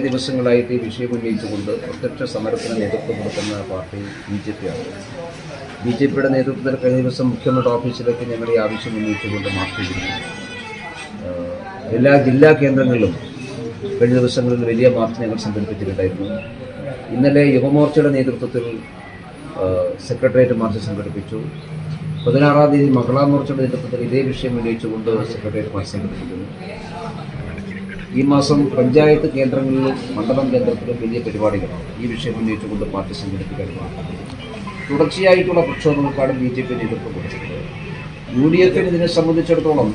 ദിവസങ്ങളായിട്ട് ഈ വിഷയം ഉന്നയിച്ചുകൊണ്ട് പ്രത്യക്ഷ സമരത്തിന് നേതൃത്വം കൊടുക്കുന്ന പാർട്ടി ബി ജെ പി ആണ് ബി ജെ പിയുടെ നേതൃത്വത്തിൽ കഴിഞ്ഞ ദിവസം മുഖ്യമന്ത്രി ഓഫീസിലേക്ക് ഞങ്ങൾ ഈ ആവശ്യം ഉന്നയിച്ചുകൊണ്ട് മാർച്ച് ചെയ്തിരുന്നു എല്ലാ ജില്ലാ കേന്ദ്രങ്ങളിലും കഴിഞ്ഞ ദിവസങ്ങളിൽ വലിയ മാർച്ച് ഞങ്ങൾ സംഘടിപ്പിച്ചിട്ടുണ്ടായിരുന്നു. ഇന്നലെ യുവമോർച്ചയുടെ നേതൃത്വത്തിൽ സെക്രട്ടേറിയറ്റ് മാർച്ച് സംഘടിപ്പിച്ചു. പതിനാറാം തീയതി മഹിളാ മോർച്ചയുടെ നേതൃത്വത്തിൽ ഇതേ വിഷയം ഉന്നയിച്ചുകൊണ്ട് സെക്രട്ടേറിയറ്റ് മാർച്ച് സംഘടിപ്പിക്കുന്നു. ഈ മാസം പഞ്ചായത്ത് കേന്ദ്രങ്ങളിലും മണ്ഡലം കേന്ദ്രത്തിലും വലിയ പരിപാടികൾ ഈ വിഷയം ഉന്നയിച്ചുകൊണ്ട് പാർട്ടി സംഘടിപ്പിക്കാൻ തുടർച്ചയായിട്ടുള്ള പ്രക്ഷോഭങ്ങൾക്കാണ് ബി ജെ പി നേതൃത്വം കൊടുത്തിട്ടുള്ളത്. യു ഡി എഫിന് ഇതിനെ സംബന്ധിച്ചിടത്തോളം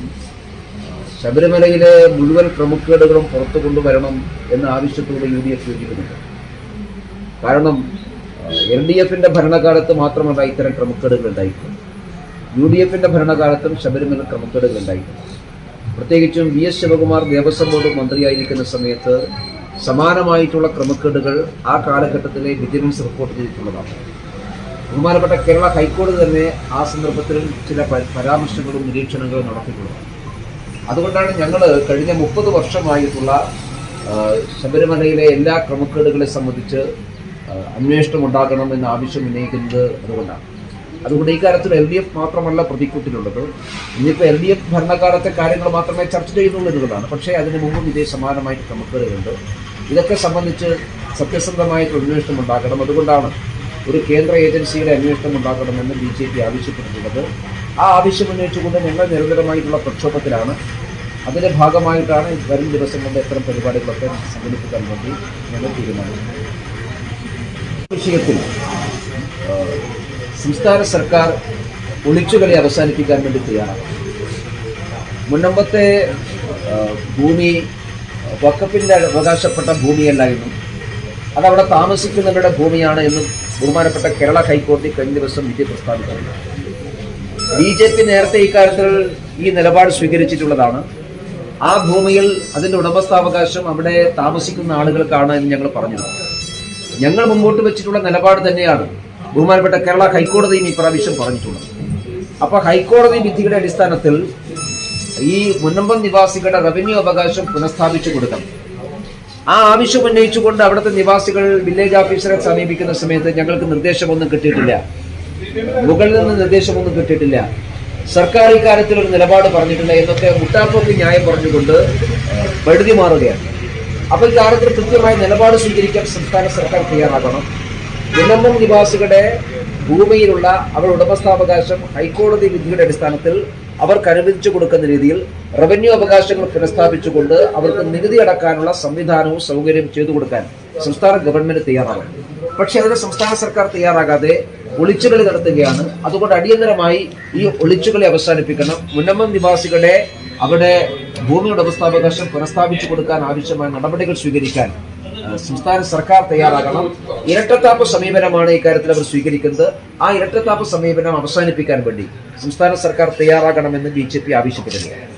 ശബരിമലയിലെ മുഴുവൻ ക്രമക്കേടുകളും പുറത്തു കൊണ്ടുവരണം എന്ന ആവശ്യത്തോടെ യു ഡി എഫ് യോജിക്കുന്നുണ്ട് കാരണം എൽ ഡി എഫിന്റെ ഭരണകാലത്ത് മാത്രമല്ല ഇത്തരം ക്രമക്കേടുകൾ ഉണ്ടായിട്ടുള്ളത് യു ഡി എഫിന്റെ ഭരണകാലത്തും ശബരിമല ക്രമക്കേടുകൾ ഉണ്ടായിട്ടുണ്ട്. പ്രത്യേകിച്ചും V S Sivakumar Devaswom board മന്ത്രിയായിരിക്കുന്ന സമയത്ത് സമാനമായിട്ടുള്ള ക്രമക്കേടുകൾ ആ കാലഘട്ടത്തിലെ വിജിലൻസ് റിപ്പോർട്ട് ചെയ്തിട്ടുള്ളതാണ്. ബഹുമാനപ്പെട്ട കേരള ഹൈക്കോടതി തന്നെ ആ സന്ദർഭത്തിൽ ചില പരാമർശങ്ങളും നിരീക്ഷണങ്ങളും നടത്തിയിട്ടുള്ളത് അതുകൊണ്ടാണ് ഞങ്ങൾ കഴിഞ്ഞ മുപ്പത് വർഷമായിട്ടുള്ള ശബരിമലയിലെ എല്ലാ ക്രമക്കേടുകളെ സംബന്ധിച്ച് അന്വേഷണം അന്വേഷണം ഉണ്ടാകണമെന്ന ആവശ്യം ഉന്നയിക്കുന്നത് അതുകൊണ്ടാണ്. അതുകൊണ്ട് ഈ കാര്യത്തിൽ എൽ ഡി എഫ് മാത്രമല്ല പ്രതിക്കൂട്ടിലുള്ളത്. ഇനിയിപ്പോൾ എൽ ഡി എഫ് ഭരണകാലത്തെ കാര്യങ്ങൾ മാത്രമേ ചർച്ച ചെയ്യുന്നുള്ളൂ എന്നുള്ളതാണ്. പക്ഷേ അതിന് മുമ്പും ഇതേ സമാനമായിട്ട് നമുക്കുണ്ട് ഇതൊക്കെ സംബന്ധിച്ച് സത്യസന്ധമായിട്ട് അന്വേഷണം ഉണ്ടാക്കണം അതുകൊണ്ടാണ് ഒരു കേന്ദ്ര ഏജൻസിയുടെ അന്വേഷണം ഉണ്ടാക്കണമെന്ന് ബി ജെ പി ആവശ്യപ്പെട്ടിട്ടുള്ളത്. ആ ആവശ്യം ഉന്നയിച്ചുകൊണ്ട് ഞങ്ങൾ നിരന്തരമായിട്ടുള്ള പ്രക്ഷോഭത്തിലാണ്. അതിന്റെ ഭാഗമായിട്ടാണ് വരും ദിവസങ്ങളുടെ ഇത്തരം പരിപാടികളൊക്കെ സംഘടിപ്പിക്കാൻ വേണ്ടി ഞങ്ങൾ തീരുമാനിച്ചത്. വിഷയത്തിൽ സംസ്ഥാന സർക്കാർ ഒളിച്ചുകളി അവസാനിപ്പിക്കാൻ വേണ്ടി തയ്യാറാണ്. മുന്നമ്പത്തെ ഭൂമി വക്കപ്പിന്റെ അവകാശപ്പെട്ട ഭൂമിയല്ലായിരുന്നു. അതവിടെ താമസിക്കുന്നവരുടെ ഭൂമിയാണ് എന്നും ബഹുമാനപ്പെട്ട കേരള ഹൈക്കോടതി കഴിഞ്ഞ ദിവസം വിധി പ്രസ്താവിച്ചിട്ടുണ്ട് ബി ജെ പി നേരത്തെ ഇക്കാര്യത്തിൽ ഈ നിലപാട് സ്വീകരിച്ചിട്ടുള്ളതാണ്. ആ ഭൂമിയിൽ അതിന്റെ ഉടമസ്ഥാവകാശം അവിടെ താമസിക്കുന്ന ആളുകൾക്കാണ് എന്ന് ഞങ്ങൾ പറഞ്ഞു ഞങ്ങൾ മുമ്പോട്ട് വെച്ചിട്ടുള്ള നിലപാട് തന്നെയാണ് ബഹുമാനപ്പെട്ട കേരള ഹൈക്കോടതിയും ഇപ്രാവശ്യം പറഞ്ഞിട്ടുള്ളത് അപ്പോൾ ഹൈക്കോടതി വിധിയുടെ അടിസ്ഥാനത്തിൽ ഈ മുന്നമ്പം നിവാസികളുടെ റവന്യൂ അവകാശം പുനഃസ്ഥാപിച്ചു കൊടുക്കണം. ആ ആവശ്യം ഉന്നയിച്ചുകൊണ്ട് അവിടുത്തെ നിവാസികൾ വില്ലേജ് ഓഫീസറെ സമീപിക്കുന്ന സമയത്ത് ഞങ്ങൾക്ക് നിർദ്ദേശമൊന്നും കിട്ടിയിട്ടില്ല. മുകളിൽ നിന്ന് നിർദ്ദേശമൊന്നും കിട്ടിയിട്ടില്ല. സർക്കാർ ഇക്കാര്യത്തിൽ ഒരു നിലപാട് പറഞ്ഞിട്ടില്ല എന്നൊക്കെ മുട്ടാപ്പോക്ക് ന്യായം പറഞ്ഞുകൊണ്ട് വഴുതി മാറുകയാണ്. അപ്പോൾ ഇക്കാര്യത്തിൽ കൃത്യമായ നിലപാട് സ്വീകരിക്കാൻ സംസ്ഥാന സർക്കാർ തയ്യാറാകണം. മുന്നമ്പം നിവാസികളുടെ ഭൂമിയിലുള്ള അവരുടെ ഉടമസ്ഥാവകാശം ഹൈക്കോടതി വിധിയുടെ അടിസ്ഥാനത്തിൽ അവർക്ക് അനുവദിച്ചു കൊടുക്കുന്ന രീതിയിൽ റവന്യൂ അവകാശങ്ങൾ പുനഃസ്ഥാപിച്ചുകൊണ്ട് അവർക്ക് നികുതി അടക്കാനുള്ള സംവിധാനവും സൗകര്യവും ചെയ്തു കൊടുക്കാൻ സംസ്ഥാന ഗവൺമെന്റ് തയ്യാറാകും പക്ഷേ അതിന് സംസ്ഥാന സർക്കാർ തയ്യാറാകാതെ ഒളിച്ചുകളി നടത്തുകയാണ്. അതുകൊണ്ട് അടിയന്തരമായി ഈ ഒളിച്ചുകളി അവസാനിപ്പിക്കണം. മുന്നമ്മം നിവാസികളുടെ അവിടെ ഭൂമി ഉടമസ്ഥാവകാശം പുനഃസ്ഥാപിച്ചു കൊടുക്കാൻ ആവശ്യമായ നടപടികൾ സ്വീകരിക്കാൻ സംസ്ഥാന സർക്കാർ തയ്യാറാകണം. ഇരട്ടത്താപ്പ് സമീപനമാണ് ഇക്കാര്യത്തിൽ അവർ സ്വീകരിക്കുന്നത്. ആ ഇരട്ടത്താപ്പ് സമീപനം അവസാനിപ്പിക്കാൻ വേണ്ടി സംസ്ഥാന സർക്കാർ തയ്യാറാകണമെന്ന് ബി ജെ പി ആവശ്യപ്പെടുകയാണ്.